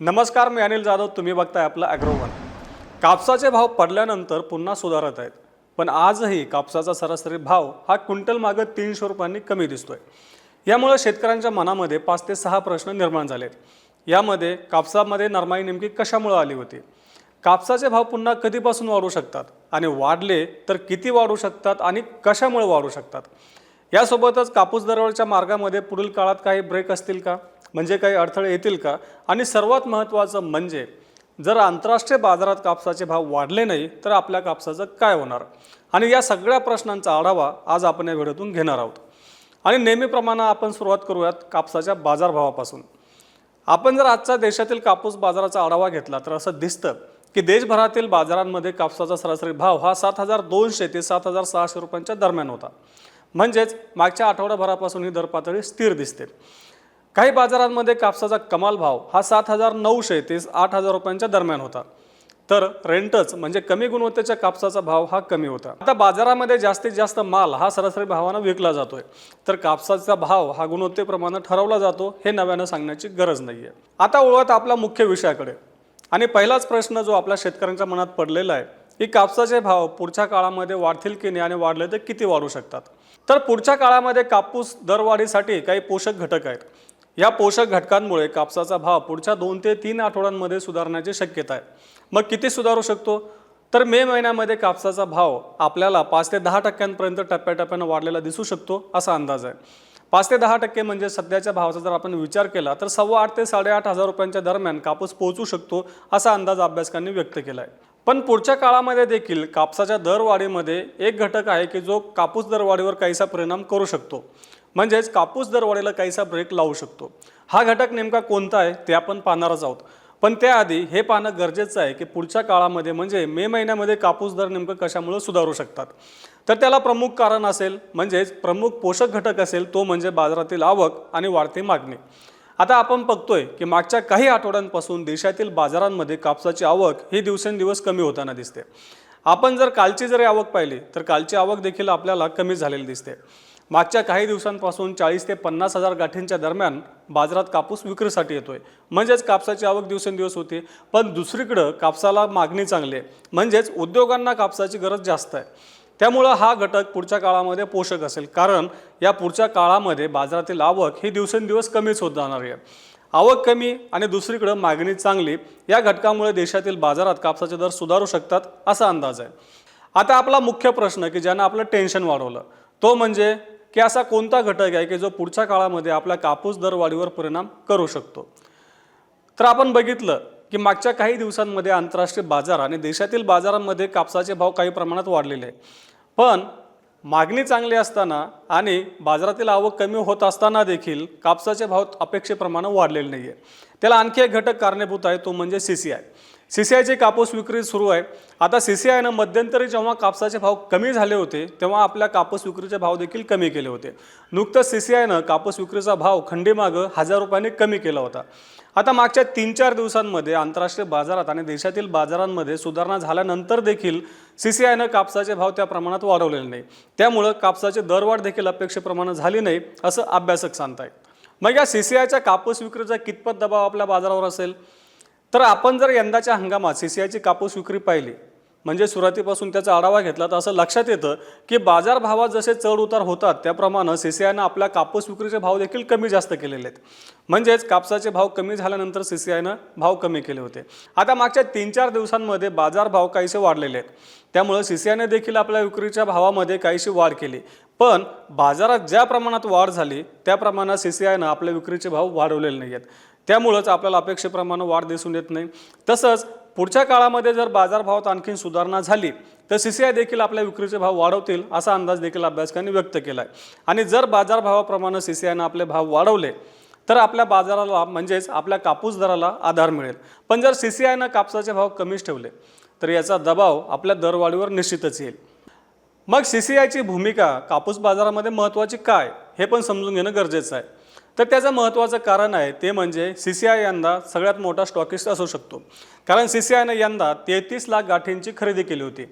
नमस्कार मी अनिल जाधव. तुम्ही बघताय आपलं अॅग्रोवन कापसाचे भाव पडल्यानंतर पुन्हा सुधारत आहेत. पण आजही कापसाचा सरासरी भाव हा क्विंटल मागं तीनशे रुपयांनी कमी दिसतोय. यामुळे शेतकऱ्यांच्या मनामध्ये पाच ते सहा प्रश्न निर्माण झालेत. यामध्ये कापसामध्ये नरमाई नेमकी कशामुळे आली होती? कापसाचे भाव पुन्हा कधीपासून वाढू शकतात? आणि वाढले तर किती वाढू शकतात आणि कशामुळे वाढू शकतात? यासोबतच कापूस दरवळच्या मार्गामध्ये पुढील काळात काही ब्रेक असतील का? म्हणजे काही अडथळे येतील का? आणि सर्वात महत्त्वाचं म्हणजे जर आंतरराष्ट्रीय बाजारात कापसाचे भाव वाढले नाही तर आपल्या कापसाचं काय होणार? आणि या सगळ्या प्रश्नांचा आढावा आज आपण या व्हिडिओतून घेणार आहोत. आणि नेहमीप्रमाणे आपण सुरुवात करूयात कापसाच्या बाजारभावापासून. आपण जर आजचा देशातील कापूस बाजाराचा आढावा घेतला तर असं दिसतं की देशभरातील बाजारांमध्ये कापसाचा सरासरी भाव हा सात हजार दोनशे ते सात हजार सहाशे रुपयांच्या दरम्यान होता. म्हणजेच मागच्या आठवड्याभरापासून ही दर पातळी स्थिर दिसते. काही बाजारांमध्ये कापसाचा कमाल भाव हा सात हजार नऊशे ते आठ हजार रुपयांच्या दरम्यान होता. तर रेंटच म्हणजे कमी गुणवत्तेच्या कापसाचा भाव हा कमी होता. आता बाजारामध्ये जास्तीत जास्त माल हा सरासरी भावानं विकला जातोय. तर कापसाचा भाव हा गुणवत्तेप्रमाणे ठरवला जातो हे नव्यानं सांगण्याची गरज नाही आहे आता ओळखत आपला मुख्य विषयाकडे. आणि पहिलाच प्रश्न जो आपल्या शेतकऱ्यांच्या मनात पडलेला आहे की कापसाचे भाव पुढच्या काळामध्ये वाढतील की नाही आणि वाढले तर किती वाढू शकतात? तर पुढच्या काळामध्ये कापूस दरवाढीसाठी काही पोषक घटक आहेत. या पोषक घटकांमुळे कापसाचा भाव पुढच्या दोन ते तीन आठवड्यांमध्ये सुधारण्याची शक्यता आहे. मग किती सुधारू शकतो? तर मे महिन्यामध्ये कापसाचा भाव आपल्याला पाच ते दहा टक्क्यांपर्यंत टप्प्याटप्प्यानं वाढलेला दिसू शकतो असा अंदाज आहे. पाच ते दहा टक्के म्हणजे सध्याच्या भावाचा जर आपण विचार केला तर सव्वा आठ ते साडेआठ हजार रुपयांच्या दरम्यान कापूस पोहोचू शकतो असा अंदाज अभ्यासकांनी व्यक्त केला आहे पण पुढच्या काळामध्ये देखील कापसाच्या दरवाढीमध्ये एक घटक आहे की जो कापूस दरवाढीवर काहीसा परिणाम करू शकतो. म्हणजेच कापूस दरवाढीला काहीसा ब्रेक लावू शकतो. हा घटक नेमका कोणता आहे ते आपण पाहणारच आहोत. पण त्याआधी हे पाहणं गरजेचं आहे की पुढच्या काळामध्ये म्हणजे मे महिन्यामध्ये कापूस दर नेमकं कशामुळं सुधारू शकतात. तर त्याला प्रमुख कारण असेल म्हणजेच प्रमुख पोषक घटक असेल तो म्हणजे बाजारातील आवक आणि वाढती मागणी. आता आपण बघतोय की मागच्या काही आठवड्यांपासून देशातील बाजारांमध्ये कापसाची आवक ही दिवसेंदिवस कमी होताना दिसते. आपण जर कालची जरी आवक पाहिली तर कालची आवक देखील आपल्याला कमी झालेली दिसते. मागच्या काही दिवसांपासून चाळीस ते पन्नास हजार गाठींच्या दरम्यान बाजारात कापूस विक्रीसाठी येतोय. म्हणजेच कापसाची आवक दिवसेंदिवस होती पण दुसरीकडं कापसाला मागणी चांगली आहे. म्हणजेच उद्योगांना कापसाची गरज जास्त आहे. त्यामुळं हा घटक पुढच्या काळामध्ये पोषक असेल. कारण या पुढच्या काळामध्ये बाजारातील आवक ही दिवसेंदिवस कमीच होत जाणार आहे. आवक कमी आणि दुसरीकडं मागणी चांगली या घटकामुळे देशातील बाजारात कापसाचे दर सुधारू शकतात असा अंदाज आहे. आता आपला मुख्य प्रश्न की ज्यानं आपलं टेन्शन वाढवलं तो म्हणजे की असा कोणता घटक आहे की जो पुढच्या काळामध्ये आपल्या कापूस दरवाढीवर परिणाम करू शकतो? तर आपण बघितलं की मागच्या काही दिवसांमध्ये आंतरराष्ट्रीय बाजार आणि देशातील बाजारांमध्ये कापसाचे भाव काही प्रमाणात वाढलेले आहे. पण मागणी चांगली असताना आणि बाजारातील आवक कमी होत असताना देखील कापसाचे भाव अपेक्षेप्रमाणे वाढलेले नाही आहे त्याला आणखी एक घटक कारणीभूत आहे तो म्हणजे C C I C C आयची कापूस विक्री सुरू आहे. आता सी सी आयनं मध्यंतरी जेव्हा कापसाचे भाव कमी झाले होते तेव्हा आपल्या कापूस विक्रीचे भाव देखील कमी केले होते. नुकतंच सी सी आयनं कापूस विक्रीचा भाव खंडीमागं हजार रुपयांनी कमी केला होता. आता मागच्या तीन चार दिवसांमध्ये आंतरराष्ट्रीय बाजारात आणि देशातील बाजारांमध्ये सुधारणा झाल्यानंतर देखील सी सी आयनं कापसाचे भाव त्या प्रमाणात वाढवलेले नाही. त्यामुळं कापसाची दरवाढ देखील अपेक्षेप्रमाणे झाली नाही असं अभ्यासक सांगतायत. मग या सी सी आयच्या कापूस विक्रीचा कितपत दबाव आपल्या बाजारावर असेल? तर आपण जर यंदाच्या हंगामात सी सी आयची कापूस विक्री पाहिली म्हणजे सुरुवातीपासून त्याचा आढावा घेतला तर असं लक्षात येतं की बाजारभावात जसे चढ उतार होतात त्याप्रमाणे सी सी आयनं आपल्या कापूस विक्रीचे भाव देखील कमी जास्त केलेले आहेत. म्हणजेच कापसाचे भाव कमी झाल्यानंतर सी सी आयनं भाव कमी केले होते. आता मागच्या तीन चार दिवसांमध्ये बाजारभाव काहीसे वाढलेले आहेत. त्यामुळं सी सी आयने देखील आपल्या विक्रीच्या भावामध्ये काहीशी वाढ केली. पण बाजारात ज्या प्रमाणात वाढ झाली त्या प्रमाणात सी सी आयनं आपल्या विक्रीचे भाव वाढवलेले नाही आहेत त्यामुळंच आपल्याला अपेक्षेप्रमाणे वाढ दिसून येत नाही. तसंच पुढच्या काळामध्ये जर बाजारभावात आणखीन सुधारणा झाली तर सी सी आय देखील आपल्या विक्रीचे भाव वाढवतील असा अंदाज देखील अभ्यासकांनी व्यक्त केला आहे आणि जर बाजारभावाप्रमाणे सी सी आयनं आपले भाव वाढवले तर आपल्या बाजाराला म्हणजेच आपल्या कापूस दराला आधार मिळेल. पण जर सी सी आयनं कापसाचे भाव कमीच ठेवले तर याचा दबाव आपल्या दरवाढीवर निश्चितच येईल. मग सी सी आयची भूमिका कापूस बाजारामध्ये महत्त्वाची काय हे पण समजून घेणं गरजेचं आहे. तर त्याचं महत्त्वाचं कारण आहे ते म्हणजे सी सी आय यंदा सगळ्यात मोठा स्टॉकिस्ट असू शकतो. कारण सी सी आयनं यंदा तेहतीस लाख गाठींची खरेदी केली होती.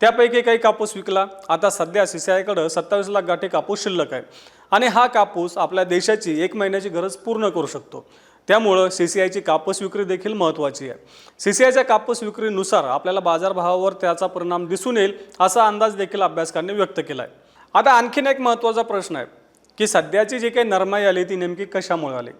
त्यापैकी काही कापूस विकला. आता सध्या सी सी आयकडं सत्तावीस लाख गाठी कापूस शिल्लक आहे. आणि हा कापूस आपल्या देशाची एक महिन्याची गरज पूर्ण करू शकतो. त्यामुळं सी सी आयची कापूस विक्री देखील महत्त्वाची आहे. सी सी आयच्या कापूस विक्रीनुसार आपल्याला बाजारभावावर त्याचा परिणाम दिसून येईल असा अंदाज देखील अभ्यासकांनी व्यक्त केला आहे आता आणखीन एक महत्त्वाचा प्रश्न आहे. की सध्याची जी काही नरमाई आली ती नेमकी कशामुळे आली?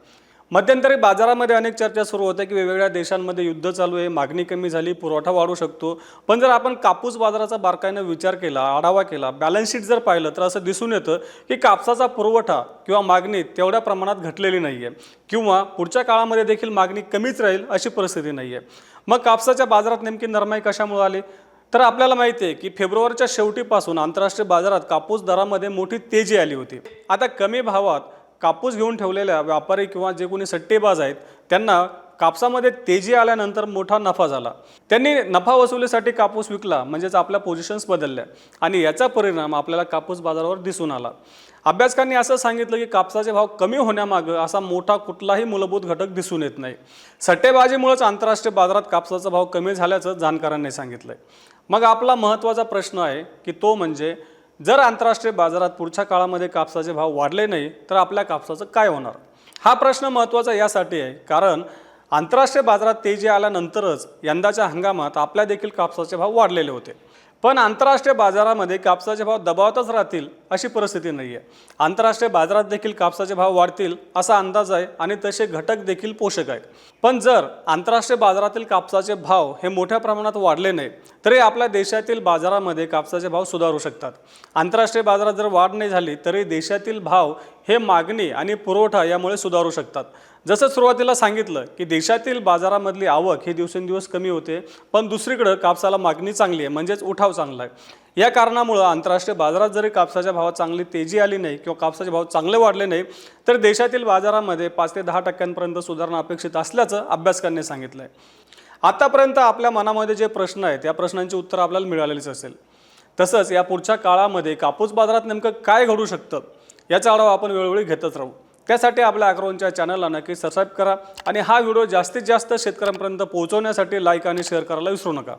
मध्यंतरी बाजारामध्ये अनेक चर्चा सुरू होत्या की वेगवेगळ्या देशांमध्ये युद्ध चालू आहे मागणी कमी झाली पुरवठा वाढू शकतो. पण जर आपण कापूस बाजाराचा बारकाईनं विचार केला आढावा केला बॅलन्स शीट जर पाहिलं तर असं दिसून येतं की कापसाचा पुरवठा किंवा मागणी तेवढ्या प्रमाणात घटलेली नाही आहे किंवा पुढच्या काळामध्ये देखील मागणी कमीच राहील अशी परिस्थिती नाही आहे मग कापसाच्या बाजारात नेमकी नरमाई कशामुळे आली? तर आपल्याला माहिती आहे की फेब्रुवारीच्या शेवटीपासून आंतरराष्ट्रीय बाजारात कापूस दरामध्ये मोठी तेजी आली होती. आता कमी भावात कापूस घेऊन ठेवलेल्या व्यापारी किंवा जे कोणी सट्टेबाज आहेत त्यांना कापसामध्ये तेजी आल्यानंतर मोठा नफा झाला. त्यांनी नफा वसुलीसाठी कापूस विकला म्हणजेच आपल्या पोझिशन्स बदलल्या आणि याचा परिणाम आपल्याला कापूस बाजारावर दिसून आला. अभ्यासकांनी असं सांगितलं की कापसाचे भाव कमी होण्यामागं असा मोठा कुठलाही मूलभूत घटक दिसून येत नाही. सट्टेबाजीमुळेच आंतरराष्ट्रीय बाजारात कापसाचा भाव कमी झाल्याचं जाणकारांनी सांगितलंय. मग आपला महत्त्वाचा प्रश्न आहे की तो म्हणजे जर आंतरराष्ट्रीय बाजारात पुढच्या काळामध्ये कापसाचे भाव वाढले नाही तर आपल्या कापसाचं काय होणार? हा प्रश्न महत्त्वाचा यासाठी आहे कारण आंतरराष्ट्रीय बाजारात तेजी आल्यानंतरच यंदाच्या हंगामात आपल्या देखील कापसाचे भाव वाढलेले होते. पण आंतरराष्ट्रीय बाजारामध्ये कापसाचे भाव दबावातच राहतील अशी परिस्थिती नाही आहे आंतरराष्ट्रीय बाजारात देखील कापसाचे भाव वाढतील असा अंदाज आहे आणि तसे घटक देखील पोषक आहेत. पण जर आंतरराष्ट्रीय बाजारातील कापसाचे भाव हे मोठ्या प्रमाणात वाढले नाही तरी आपल्या देशातील बाजारामध्ये कापसाचे भाव सुधारू शकतात. आंतरराष्ट्रीय बाजारात जर वाढ नाही झाली तरी देशातील भाव हे मागणी आणि पुरवठा यामुळे सुधारू शकतात. जसं सुरुवातीला सांगितलं की देशातील बाजारामधली आवक ही दिवसेंदिवस कमी होते पण दुसरीकडं कापसाला मागणी चांगली आहे म्हणजेच उठाव चांगला आहे. या कारणामुळं आंतरराष्ट्रीय बाजारात जरी कापसाच्या भावात चांगली तेजी आली नाही किंवा कापसाचे भाव चांगले वाढले नाही तर देशातील बाजारामध्ये पाच ते दहा टक्क्यांपर्यंत सुधारणा अपेक्षित असल्याचं अभ्यासकांनी सांगितलं आहे आतापर्यंत आपल्या मनामध्ये जे प्रश्न आहेत या प्रश्नांची उत्तरं आपल्याला मिळालेलीच असेल. तसंच या पुढच्या काळामध्ये कापूस बाजारात नेमकं काय घडू शकतं याचा आढावा आपण वेळोवेळी घेतच राहू. त्यासाठी आपल्या अग्रवनच्या चॅनलला नक्की सबस्क्राईब करा आणि हा व्हिडिओ जास्तीत जास्त शेतकऱ्यांपर्यंत पोहोचवण्यासाठी लाईक आणि शेअर करायला विसरू नका.